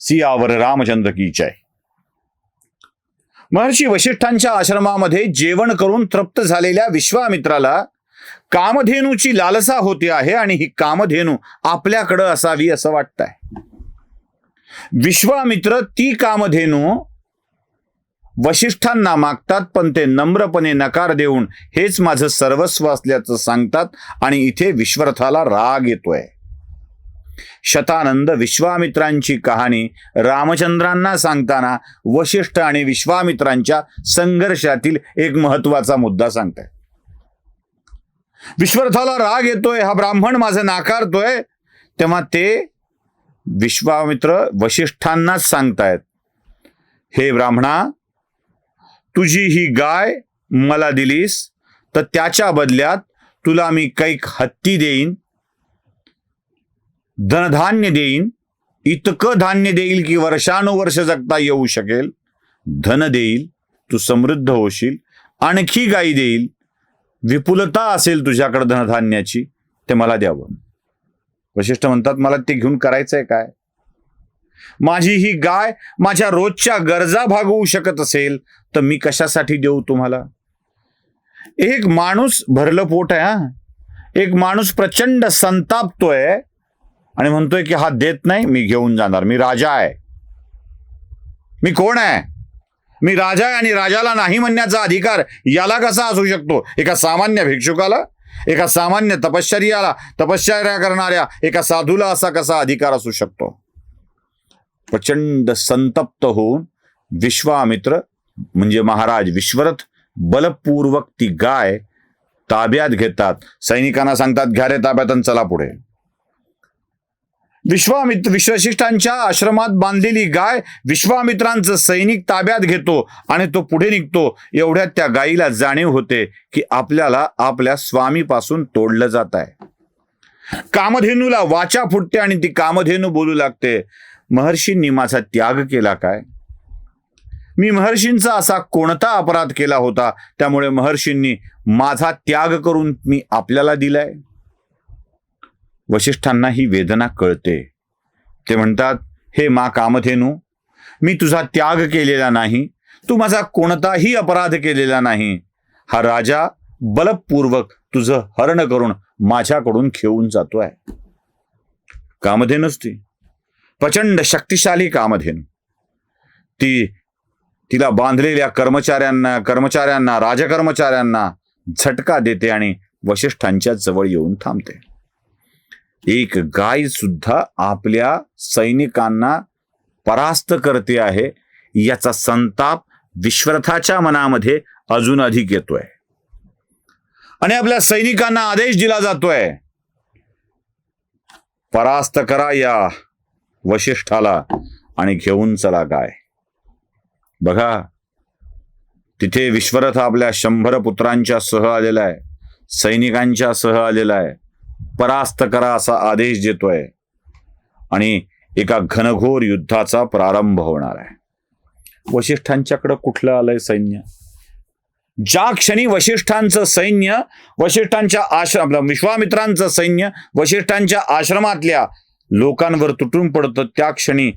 सियावर रामचंद्र की जय. महर्षी वशिष्ठांच्या आश्रमामध्ये जेवण करून तृप्त झालेल्या विश्वामित्राला कामधेनूची लालसा होते आहे आणि ही कामधेनू आपल्याकडं असावी असं वाटतंय. विश्वामित्र ती कामधेनू वशिष्ठांना मागतात पण ते नम्रपणे नकार देऊन हेच माझं सर्वस्व असल्याचं सांगतात आणि इथे विश्वरथाला राग येतोय. शतानंद विश्वामित्रांची कहाणी रामचंद्रांना सांगताना वशिष्ठ आणि विश्वामित्रांच्या संघर्षातील एक महत्त्वाचा मुद्दा सांगताय. विश्वरथाला राग येतोय हा ब्राह्मण माझं नाकारतोय तेव्हा ते विश्वामित्र वशिष्ठांनाच सांगतायत हे ब्राह्मणा तुझी ही गाय मला दिलीस तर त्याच्या बदल्यात तुला मी कैक हत्ती देईन धनधान्य देईन इतकं धान्य देईल की वर्षानुवर्ष जगता येऊ शकेल. धन देईल तू समृद्ध होशील आणखी गायी देईल. विपुलता असेल तुझ्याकडे धनधान्याची ते मला द्यावं. वशिष्ठ म्हणतात मला ते घेऊन करायचंय काय? माझी ही गाय माझ्या रोजच्या गरजा भागवू शकत असेल तर मी कशासाठी देऊ तुम्हाला? एक माणूस भरलं पोट आहे हा. एक माणूस प्रचंड संतापतोय आणि म्हणतोय की हा देत नाही मी घेऊन जाणार. मी राजा आहे. मी कोण आहे? मी राजा आहे आणि राजाला नाही म्हणण्याचा अधिकार याला कसा असू शकतो? एका सामान्य भिक्षुकाला एका सामान्य तपश्चर्याला तपश्चर्या करणाऱ्या एका साधूला असा कसा अधिकार असू शकतो? प्रचंड संतप्त होऊन विश्वामित्र म्हणजे महाराज विश्वरथ बलपूर्वक ती गाय ताब्यात घेतात. सैनिकांना सांगतात घ्या रे ताब्यात आणि चला पुढे. विश्वामित्र विश्वशिष्टांच्या आश्रमात बांधलेली गाय विश्वामित्रांचं सैनिक ताब्यात घेतो आणि तो पुढे निघतो. एवढ्यात त्या गायीला जाणीव होते की आपल्याला आपल्या स्वामीपासून तोडलं जात आहे. कामधेनूला वाचा फुटते आणि ती कामधेनू बोलू लागते महर्षींनी माझा त्याग केला काय? मी महर्षींचा असा कोणता अपराध केला होता त्यामुळे महर्षींनी माझा त्याग करून मी आपल्याला दिलाय? वशिष्ठांना ही वेदना कळते. ते म्हणतात हे मा कामधेनू मी तुझा त्याग केलेला नाही. तू माझा कोणताही अपराध केलेला नाही. हा राजा बलपूर्वक तुझं हरण करून माझ्याकडून खेळून जातो आहे कामधेनूच ती. प्रचंड शक्तिशाली कामधेनू. ती तिला बांधलेल्या कर्मचाऱ्यांना कर्मचाऱ्यांना राजकर्मचाऱ्यांना झटका देते आणि वशिष्ठांच्या जवळ येऊन थांबते. एक गाय सुद्धा आपल्या सैनिकांना परास्त करते आहे याचा संताप विश्वरथाच्या मनामध्ये अजून अधिक येतोय. आणि आपल्या सैनिकांना आदेश दिला जातोय परास्त करा या वशिष्ठाला आणि घेऊन चला गाय. बघा तिथे विश्वरथ आपल्या शंभर पुत्रांच्या सह आलेला आहे सैनिकांच्या सह आलेला आहे. परास्त करा असा आदेश देतोय. आणि एका घनघोर युद्धाचा प्रारंभ होणार आहे. वशिष्ठांच्याकडं कुठलं आलंय सैन्य? ज्या क्षणी वशिष्ठांचं सैन्य वशिष्ठांच्या आश्रम विश्वामित्रांचं सैन्य वशिष्ठांच्या आश्रमातल्या लोकांवर तुटून पडतं त्या क्षणी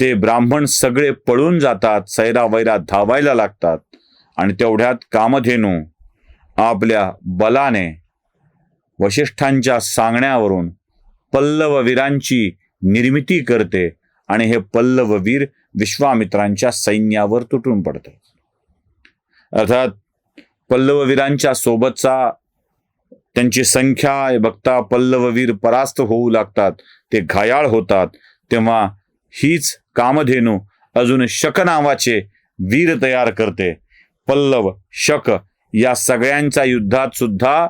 ते ब्राह्मण सगळे पळून जातात सैरा वैरा धावायला लागतात आणि तेवढ्यात कामधेनू आपल्या बलाने वशिष्ठांच्या सांगण्यावरून पल्लव वीरांची निर्मिती करते आणि हे पल्लव वीर विश्वामित्रांच्या सैन्यावर तुटून पडते. अर्थात पल्लववीरांच्या सोबतचा त्यांची संख्या बघता पल्लववीर परास्त होऊ लागतात ते घायाळ होतात तेव्हा हीच कामधेनू अजून शक नावाचे वीर तयार करते. पल्लव शक या सगळ्यांच्या युद्धात सुद्धा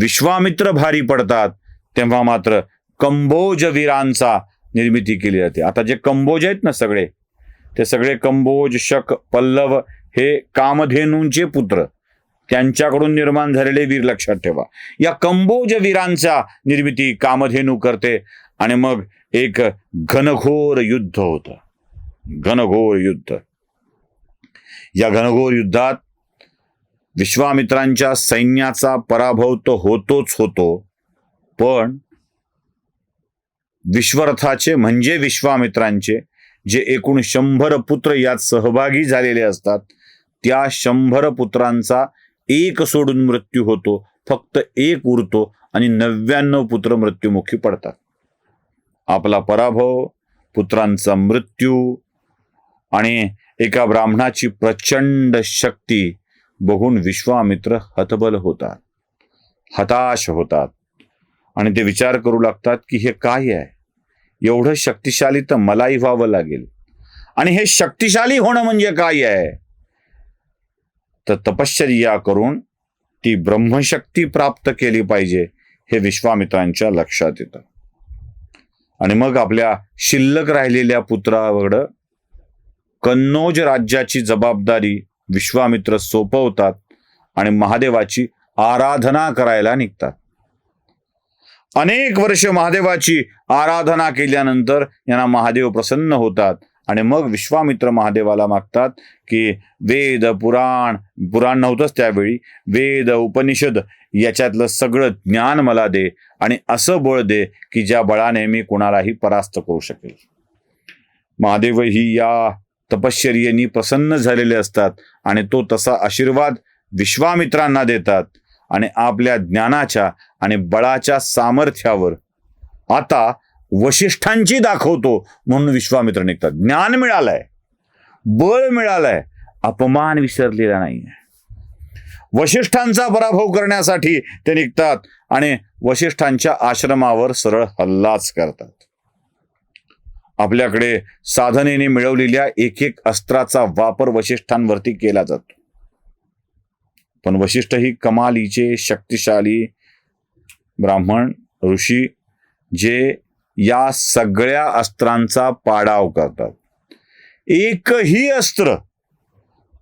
विश्वामित्र भारी पडतात तेव्हा मात्र कंबोज वीरांचा निर्मिती केली जाते. आता जे कंबोज आहेत ना सगळे ते सगळे कंबोज शक पल्लव हे कामधेनूंचे पुत्र. त्यांच्याकडून निर्माण झालेले वीर लक्षात ठेवा. या कंबोज वीरांचा निर्मिती कामधेनू करते आणि मग एक घनघोर युद्ध होतं. घनघोर युद्ध. या घनघोर युद्धात विश्वामित्रांच्या सैन्याचा पराभव तर होतोच होतो पण विश्वरथाचे म्हणजे विश्वामित्रांचे जे एकूण शंभर पुत्र यात सहभागी झालेले असतात त्या शंभर पुत्रांचा एक सोडून मृत्यू होतो फक्त एक उरतो आणि नव्याण्णव पुत्र मृत्युमुखी पडतात. आपला पराभव पुत्रांचा मृत्यू आणि एका ब्राह्मणाची प्रचंड शक्ती बघून विश्वामित्र हतबल होतात. हताश होतात. आणि ते विचार करू लागतात की हे काय आहे? एवढं शक्तिशाली तर मलाही व्हावं लागेल. आणि हे शक्तिशाली होणं म्हणजे काय आहे? तर तपश्चर्या करून ती ब्रह्मशक्ती प्राप्त केली पाहिजे हे विश्वामित्रांच्या लक्षात येतं. आणि मग आपल्या शिल्लक राहिलेल्या पुत्राकडं कन्नौज राज्याची जबाबदारी विश्वामित्र सोपवतात आणि महादेवाची आराधना करायला निघतात. अनेक वर्ष महादेवाची आराधना केल्यानंतर यांना महादेव प्रसन्न होतात आणि मग विश्वामित्र महादेवाला मागतात की वेद पुराण पुराण नव्हतंच त्यावेळी वेद उपनिषद याच्यातलं सगळं ज्ञान मला दे आणि असं बळ दे की ज्या बळाने मी कोणालाही परास्त करू शकेल. महादेव ही या तपश्चर्येनी प्रसन्न झालेले असतात आणि तो तसा आशीर्वाद विश्वामित्रांना देतात आणि आपल्या ज्ञानाच्या आणि बळाच्या सामर्थ्यावर. आता वशिष्ठांची दाखवतो म्हणून विश्वामित्र निघतात. ज्ञान मिळालंय. बळ मिळालंय. अपमान विसरलेला नाहीये. वशिष्ठांचा पराभव करण्यासाठी ते निघतात आणि वशिष्ठांच्या आश्रमावर सरळ हल्लाच करतात. आपल्याकडे साधनेने मिळवलेल्या एक एक अस्त्राचा वापर वशिष्ठांवरती केला जातो. पण वशिष्ठ ही कमालीचे शक्तिशाली ब्राह्मण ऋषी जे या सगळ्या अस्त्रांचा पाडाव करतात. एकही अस्त्र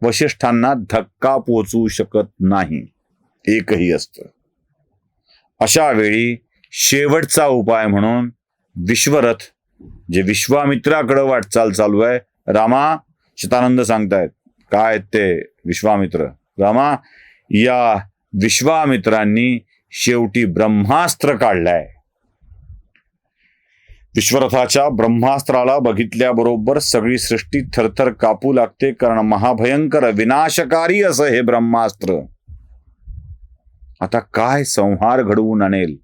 वशिष्ठांना धक्का पोचू शकत नाही. एकही अस्त्र. अशा वेळी शेवटचा उपाय म्हणून विश्वरथ जे विश्वामित्राकडे वाटचाल चालू आहे रामा शतानंद सांगतायत काय ते विश्वामित्र? रामा या विश्वामित्रांनी शेवटी ब्रह्मास्त्र काढलाय. विश्वरथाच्या ब्रह्मास्त्राला बघितल्याबरोबर सगळी सृष्टी थरथर कापू लागते कारण महाभयंकर विनाशकारी असं हे ब्रह्मास्त्र. आता काय संहार घडवून आणेल?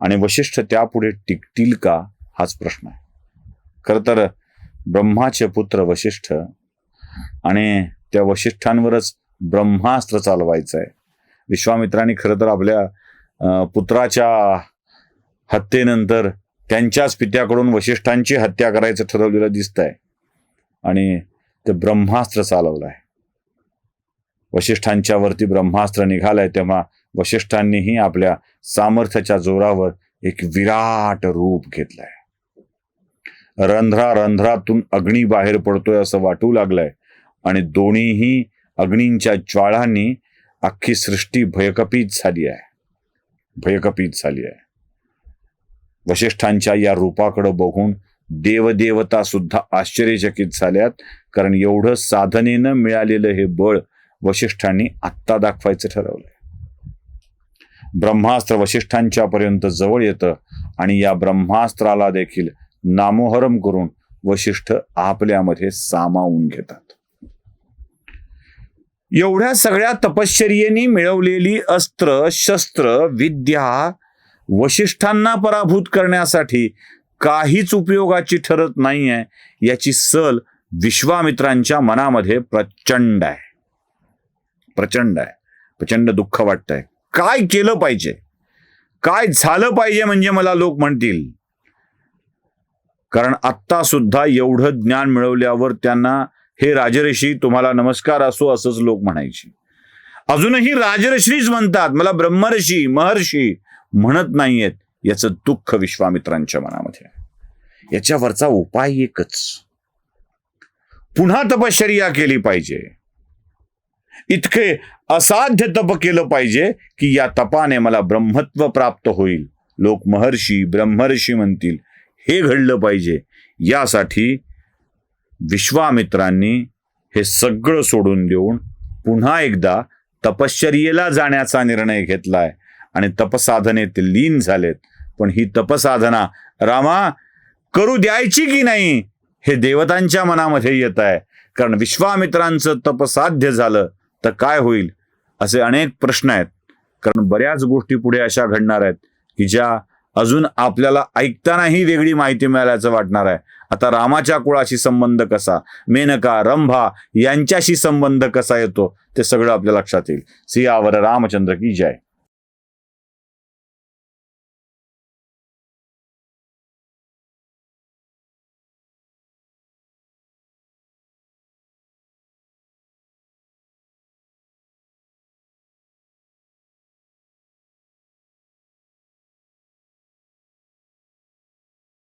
आणि वशिष्ठ त्यापुढे टिकतील का? हाच प्रश्न आहे. खर तर ब्रह्माचे पुत्र वशिष्ठ आणि त्या वशिष्ठांवरच ब्रह्मास्त्र चालवायचं आहे विश्वामित्रांनी खरं तर आपल्या अं, पुत्राच्या हत्येनंतर त्यांच्याच पित्याकडून वशिष्ठांची हत्या करायचं ठरवलेलं दिसत आहे आणि ते ब्रह्मास्त्र चालवलं आहे वशिष्ठांच्या वरती ब्रह्मास्त्र निघालंय तेव्हा वशिष्ठांनीही आपल्या सामर्थ्याच्या जोरावर एक विराट रूप घेतलंय. रंध्रा रंध्रातून अग्नी बाहेर पडतोय असं वाटू लागलंय. आणि दोन्हीही अग्नींच्या ज्वाळांनी अख्खी सृष्टी भयकपीत झाली आहे. भयकपीत झाली आहे. वशिष्ठांच्या या रूपाकडे बघून देवदेवता सुद्धा आश्चर्यचकित झाल्यात कारण एवढं साधनेनं मिळालेलं हे बळ वशिष्ठांनी आत्ता दाखवायचं ठरवलंय. ब्रह्मास्त्र वशिष्ठांच्या पर्यंत जवळ येतं आणि या ब्रह्मास्त्राला देखील नामोहरम करून वशिष्ठ आपल्यामध्ये सामावून घेतात. एवढ्या सगळ्या तपश्चर्येनी मिळवलेली अस्त्र शस्त्र विद्या वशिष्ठांना पराभूत करण्यासाठी काहीच उपयोगाची ठरत नाहीये याची सल विश्वामित्रांच्या मनामध्ये प्रचंड आहे. प्रचंड आहे. प्रचंड दुःख वाटतंय. काय केलं पाहिजे? काय झालं पाहिजे म्हणजे मला लोक म्हणतील? कारण आत्ता सुद्धा एवढं ज्ञान मिळवल्यावर त्यांना हे राजर्षी तुम्हाला नमस्कार असो असंच लोक म्हणायचे. अजूनही राजर्षीच म्हणतात मला ब्रह्मर्षी महर्षी म्हणत नाहीयेत याचं दुःख विश्वामित्रांच्या मनामध्ये याच्यावरचा उपाय एकच. पुन्हा तपश्चर्या केली पाहिजे. इतके असाध्य तप केलं पाहिजे की या तपाने मला ब्रह्मत्व प्राप्त होईल. लोक महर्षी ब्रह्मर्षी म्हणतील. हे घडलं पाहिजे. यासाठी विश्वामित्रांनी हे सगळं सोडून देऊन पुन्हा एकदा तपश्चर्येला जाण्याचा निर्णय घेतलाय. आणि तपसाधनेत लीन झालेत. पण ही तपसाधना रामा करू द्यायची की नाही हे देवतांच्या मनामध्ये येत आहे. कारण विश्वामित्रांचं तपसाध्य झालं तर काय होईल? असे अनेक प्रश्न आहेत. कारण बऱ्याच गोष्टी पुढे अशा घडणार आहेत की ज्या अजून आपल्याला ऐकतानाही वेगळी माहिती मिळाल्याचं वाटणार आहे. आता रामाच्या कुळाशी संबंध कसा? मेनका रंभा यांच्याशी संबंध कसा येतो? ते सगळं आपल्या लक्षात येईल. सियावर रामचंद्र की जय.